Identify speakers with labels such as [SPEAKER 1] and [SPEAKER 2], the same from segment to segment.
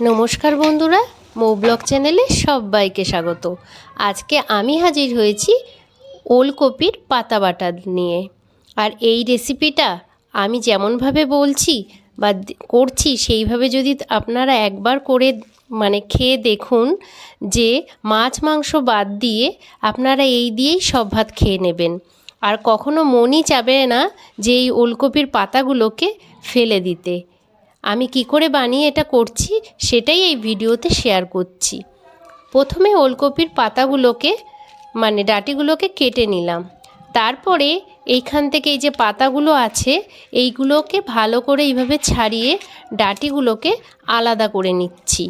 [SPEAKER 1] নমস্কার বন্ধুরা, মৌ ব্লগ চ্যানেলে সবাইকে স্বাগত। আজকে আমি হাজির হয়েছি ওলকপির পাতা বাটা নিয়ে। আর এই রেসিপিটা আমি যেমনভাবে বলছি বা করছি, সেইভাবে যদি আপনারা একবার করে মানে খেয়ে দেখুন যে মাছ, মাংস বাদ দিয়ে আপনারা এই দিয়েই সব ভাত খেয়ে নেবেন। আর কখনো মনই চাবে না যে এই ওলকপির পাতাগুলোকে ফেলে দিতে। আমি কি করে বানিয়ে এটা করছি সেটাই এই ভিডিওতে শেয়ার করছি। প্রথমে ওলকপির পাতাগুলোকে মানে ডাটিগুলোকে কেটে নিলাম। তারপরে এইখান থেকে এই যে পাতাগুলো আছে, এইগুলোকে ভালো করে এইভাবে ছাড়িয়ে ডাটিগুলোকে আলাদা করে নিচ্ছি।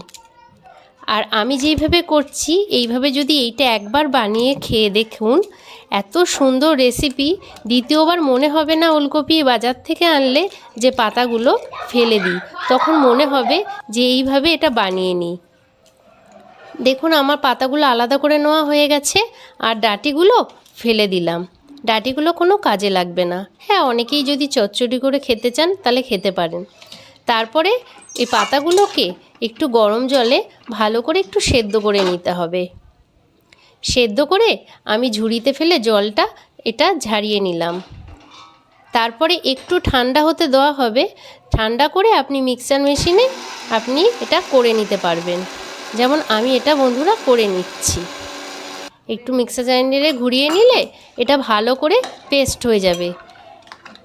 [SPEAKER 1] আর আমি যেইভাবে করছি, এইভাবে যদি এইটা একবার বানিয়ে খেয়ে দেখুন, এত সুন্দর রেসিপি দ্বিতীয়বার মনে হবে না ওলকপি বাজার থেকে আনলে যে পাতাগুলো ফেলে দিই। তখন মনে হবে যে এইভাবে এটা বানিয়ে নিই। দেখুন, আমার পাতাগুলো আলাদা করে নেওয়া হয়ে গেছে আর ডাটিগুলো ফেলে দিলাম। ডাটিগুলো কোনো কাজে লাগবে না। হ্যাঁ অনেকেই যদি চচ্চড়ি করে খেতে চান, তাহলে খেতে পারেন। তারপরে এই পাতাগুলোকে একটু গরম জলে ভালো করে একটু সেদ্ধ করে নিতে হবে। সেদ্ধ করে আমি ঝুড়িতে ফেলে জলটা এটা ঝারিয়ে নিলাম। তারপরে একটু ঠান্ডা হতে দেওয়া হবে। ঠান্ডা করে আপনি মিক্সার মেশিনে আপনি এটা করে নিতে পারবেন। যেমন আমি এটা বন্ধুরা করে নিচ্ছি। একটু মিক্সার গ্রাইন্ডারে ঘুরিয়ে নিলে এটা ভালো করে পেস্ট হয়ে যাবে।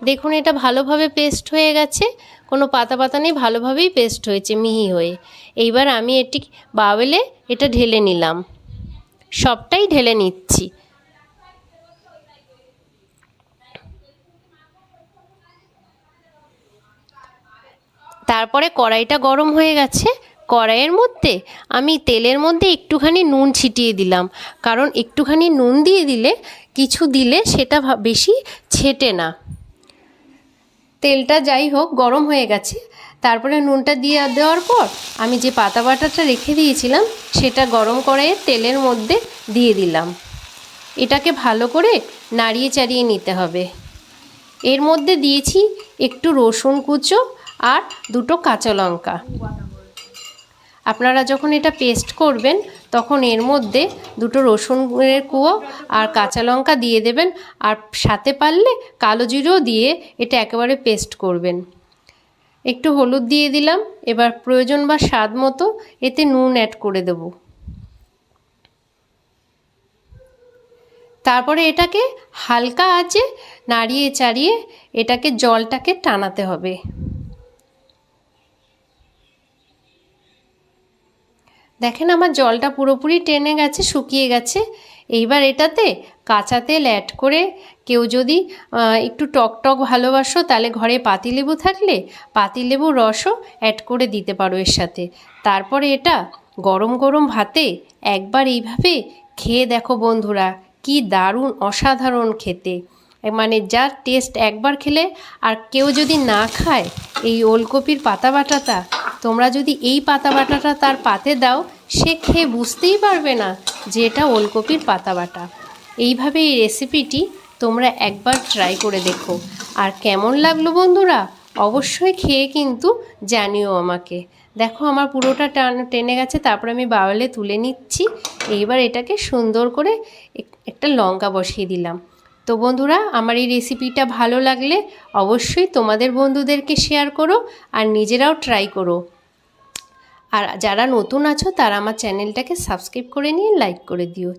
[SPEAKER 1] দেখুন, এটা ভালোভাবে পেস্ট হয়ে গেছে। কোনো পাতা পাতা নেই, ভালোভাবেই পেস্ট হয়েছে, মিহি হয়ে। এইবার আমি এটি বাওয়েলে এটা ঢেলে নিলাম। সবটাই ঢেলে নিচ্ছি। তারপরে কড়াইটা গরম হয়ে গেছে। কড়াইয়ের মধ্যে আমি তেলের মধ্যে একটুখানি নুন ছিটিয়ে দিলাম। কারণ একটুখানি নুন দিয়ে দিলে, কিছু দিলে সেটা বেশি ছেটে না। তেলটা যাই হোক, গরম হয়ে গেছে। তারপরে নুনটা দিয়ে দেওয়ার পর আমি যে পাতা বাটাটা রেখে দিয়েছিলাম, সেটা গরম করে তেলের মধ্যে দিয়ে দিলাম। এটাকে ভালো করে নাড়িয়ে চাড়িয়ে নিতে হবে। এর মধ্যে দিয়েছি একটু রসুন কুচো আর দুটো কাঁচা লঙ্কা। আপনারা যখন এটা পেস্ট করবেন, তখন এর মধ্যে দুটো রসুনের কুয়ো আর কাঁচা লঙ্কা দিয়ে দেবেন। আর সাথে পারলে কালো জিরেও দিয়ে এটা একেবারে পেস্ট করবেন। একটু হলুদ দিয়ে দিলাম। এবার প্রয়োজন বা স্বাদ মতো এতে নুন অ্যাড করে দেব। তারপরে এটাকে হালকা আঁচে নাড়িয়ে চাড়িয়ে এটাকে জলটাকে টানাতে হবে। দেখেন আমার জলটা পুরোপুরি টেনে গেছে, শুকিয়ে গেছে। এইবার এটাতে কাঁচা তেল অ্যাড করে কেউ যদি একটু টক টক ভালোবাসো, তাহলে ঘরে পাতিলেবু থাকলে পাতিলেবুর রসও অ্যাড করে দিতে পারো এর সাথে। তারপরে এটা গরম গরম ভাতে একবার এইভাবে খেয়ে দেখো বন্ধুরা, কি দারুণ, অসাধারণ খেতে। মানে যার টেস্ট একবার খেলে আর কেউ যদি না খায়, এই ওলকপির পাতা বাটাটা তোমরা যদি এই পাতা বাটাটা তার পাতে দাও, সে খেয়ে বুঝতেই পারবে না যে এটা ওলকপির পাতা বাটা এইভাবে এই রেসিপিটি তোমরা একবার ট্রাই করে দেখো। আর কেমন লাগল বন্ধুরা, অবশ্যই খেয়ে কিন্তু জানিও আমাকে। দেখো আমার পুরোটা টান টেনে গেছে, তারপর আমি বাওয়ালে তুলে নিচ্ছি। এইবার এটাকে সুন্দর করে এক- একটা লঙ্কা বসিয়ে দিলাম। তো বন্ধুরা, আমার এই রেসিপিটা ভালো লাগলে অবশ্যই তোমাদের বন্ধুদেরকে শেয়ার করো আর নিজেরাও ট্রাই করো। আর যারা নতুন আছো, তারা আমার চ্যানেলটাকে সাবস্ক্রাইব করে নিয়ে লাইক করে দিও।